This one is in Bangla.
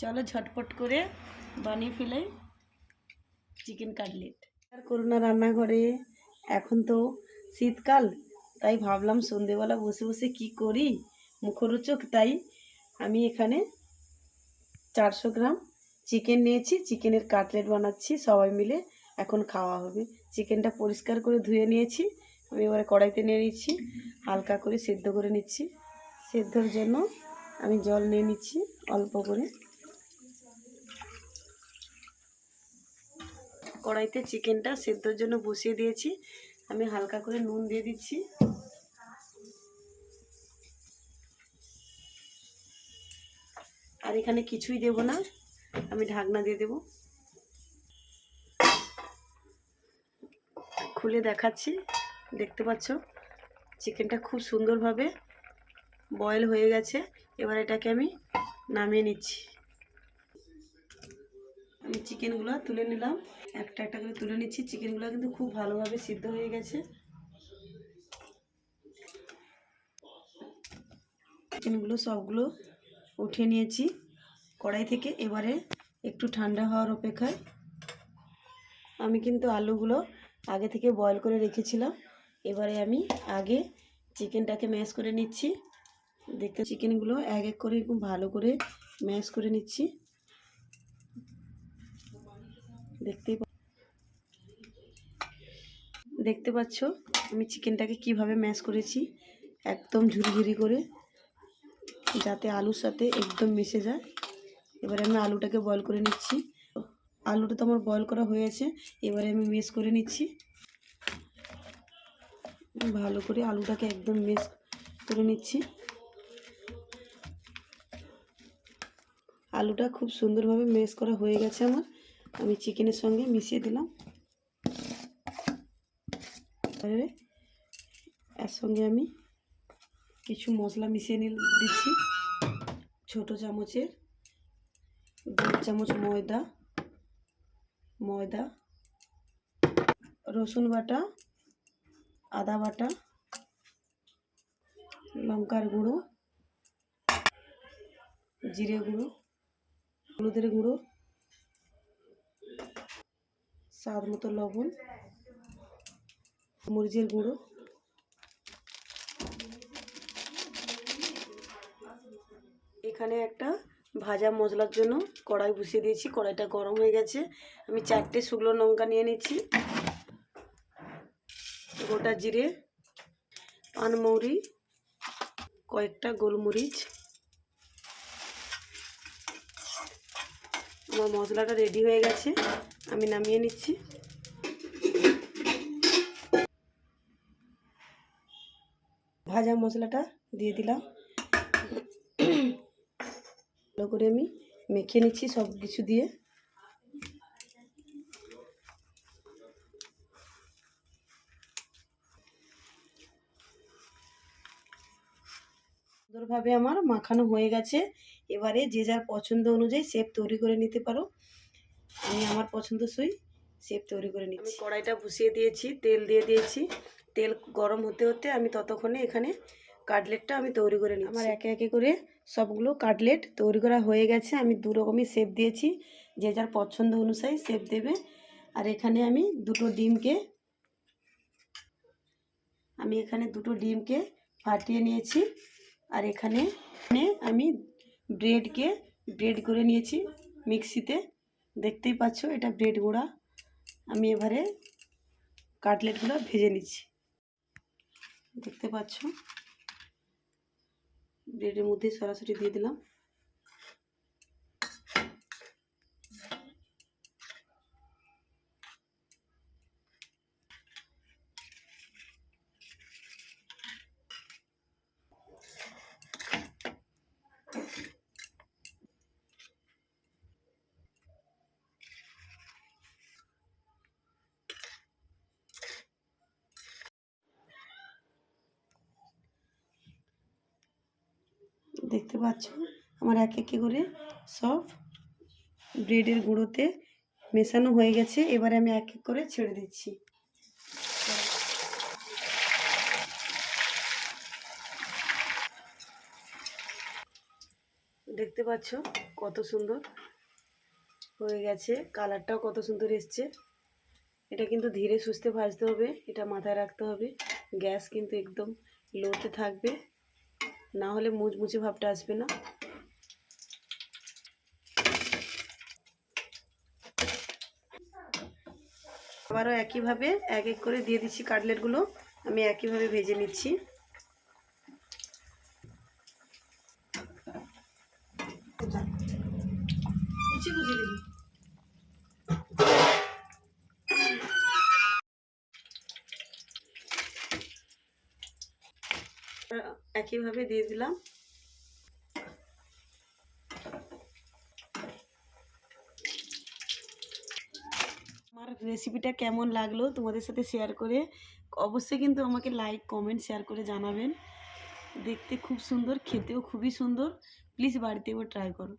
চলো ঝটপট করে বানিয়ে ফেলাই চিকেন কাটলেট আর করোনা রান্নাঘরে, এখন তো শীতকাল, তাই ভাবলাম সন্ধেবেলা বসে বসে কি করি? মুখরোচক, তাই আমি এখানে চারশো গ্রাম চিকেন নিয়েছি চিকেনের কাটলেট বানাচ্ছি, সবাই মিলে এখন খাওয়া হবে। চিকেনটা পরিষ্কার করে ধুয়ে নিয়েছি, আমি এবারে কড়াইতে নিয়ে নিচ্ছি, হালকা করে সেদ্ধ করে নিচ্ছি। সেদ্ধর জন্য আমি জল নিয়ে নিচ্ছি, অল্প করে। কড়াইতে চিকেনটা সেদ্ধর জন্য বসিয়ে দিয়েছি। আমি হালকা করে নুন দিয়ে দিচ্ছি। আর এখানে কিছুই দেব না। আমি ঢাকনা দিয়ে দেব। খুলে দেখাচ্ছি। দেখতে পাচ্ছ, চিকেনটা খুব সুন্দরভাবে বয়েল হয়ে গেছে। এবার এটাকে আমি নামিয়ে নিচ্ছি। আমি চিকেনগুলো তুলে নিলাম। একটা একটা করে তুলে নিচ্ছি। চিকেনগুলো কিন্তু খুব ভালোভাবে সিদ্ধ হয়ে গেছে। চিকেনগুলো সবগুলো উঠিয়ে নিয়েছি কড়াই থেকে। এবারে একটু ঠান্ডা হওয়ার অপেক্ষায় আমি কিন্তু আলুগুলো আগে থেকে বয়েল করে রেখেছিলাম। এবারে আমি আগে চিকেনটাকে ম্যাশ করে নিচ্ছি। দেখতে চিকেনগুলো এক এক করে খুব ভালো করে ম্যাশ করে নিচ্ছি। দেখতেই দেখতে পাচ্ছ? আমি চিকেনটাকে কীভাবে ম্যাশ করেছি? একদম ঝুরি ঝুরি করে। যাতে আলুর সাথে একদম মিশে যায়। এবারে আমি আলুটাকে বয়ল করে নিচ্ছি। আলুটা তো আমার বয়ল করা হয়েছে এবারে আমি মেশ করে নিচ্ছি। ভালো করে আলুটাকে একদম মেশ করে নিচ্ছি। আলুটা খুব সুন্দরভাবে মেশ করা হয়ে গেছে আমার। আমি চিকেনের সঙ্গে মিশিয়ে দিলাম। এবারে এর সঙ্গে আমি কিছু মশলা মিশিয়ে নিল, দিচ্ছি। ছোটো চামচের দেড় চামচ ময়দা ময়দা, রসুন বাটা, আদা বাটা, লঙ্কার গুঁড়ো, জিরে গুঁড়ো, হলুদের গুঁড়ো স্বাদ মতো লবণ, মরিচের গুঁড়ো, এখানে একটা ভাজা মশলার জন্য কড়াই বসিয়ে দিয়েছি। কড়াইটা গরম হয়ে গেছে। আমি চারটে শুকনো লঙ্কা নিয়ে নিচ্ছি। গোটা জিরে পানমৌরি কয়েকটা গোলমরিচ আমার মশলাটা রেডি হয়ে গেছে। আমি নামিয়ে নিচ্ছি। ভাজা মশলাটা দিয়ে দিলাম। ভালো করে আমি মেখে নিচ্ছি সব কিছু দিয়ে। সুন্দরভাবে আমার মাখানো হয়ে গেছে। এবারে যে যার পছন্দ অনুযায়ী শেপ তৈরি করে নিতে পারো। আমি আমার পছন্দসই শেপ তৈরি করে নিচ্ছি। কড়াইটা বসিয়ে দিয়েছি তেল দিয়ে দিয়েছি। তেল গরম হতে হতে আমি ততক্ষণে এখানে কাটলেটটা আমি তৈরি করে নিই আমার একে একে করে সবগুলো কাটলেট তৈরি করা হয়ে গেছে। আমি দু রকমই শেপ দিয়েছি যে যার পছন্দ অনুযায়ী শেপ দেবে। আর এখানে আমি দুটো ডিমকে আমি এখানে দুটো ডিমকে ফাটিয়ে নিয়েছি। আর এখানে আমি ব্রেডকে, ব্রেড করে নিয়েছি মিক্সিতে। দেখতেই পাচ্ছ, এটা ব্রেড গুঁড়া। আমি এবারে কাটলেটগুলো ভেজে নিচ্ছি। দেখতে পাচ্ছ? ব্রেডের মধ্যে সরাসরি দিয়ে দিলাম। দেখতে পাচ্ছ? আমার এক একে করে সব ব্রেডের গুঁড়োতে মেশানো হয়ে গেছে। এবারে আমি এক এক করে ছেড়ে দিচ্ছি। দেখতে পাচ্ছ কত সুন্দর হয়ে গেছে। কালারটাও কত সুন্দর এসছে। এটা কিন্তু ধীরে সুস্থে ভাজতে হবে, এটা মাথায় রাখতে হবে। গ্যাস কিন্তু একদম লোতে থাকবে। না হলে মুচমুচে ভাবটা আসবে না। আবারও একইভাবে এক এক করে দিয়ে দিচ্ছি কাটলেটগুলো। আমি একইভাবে ভেজে নিচ্ছি। কুচি কুচি একইভাবে দিয়ে দিলাম। আমার রেসিপিটা কেমন লাগল তোমাদের সাথে শেয়ার করে, অবশ্যই কিন্তু আমাকে লাইক কমেন্ট শেয়ার করে জানাবেন। দেখতে খুব সুন্দর, খেতেও খুবই সুন্দর। প্লিজ বাড়িতে এবার ট্রাই করো।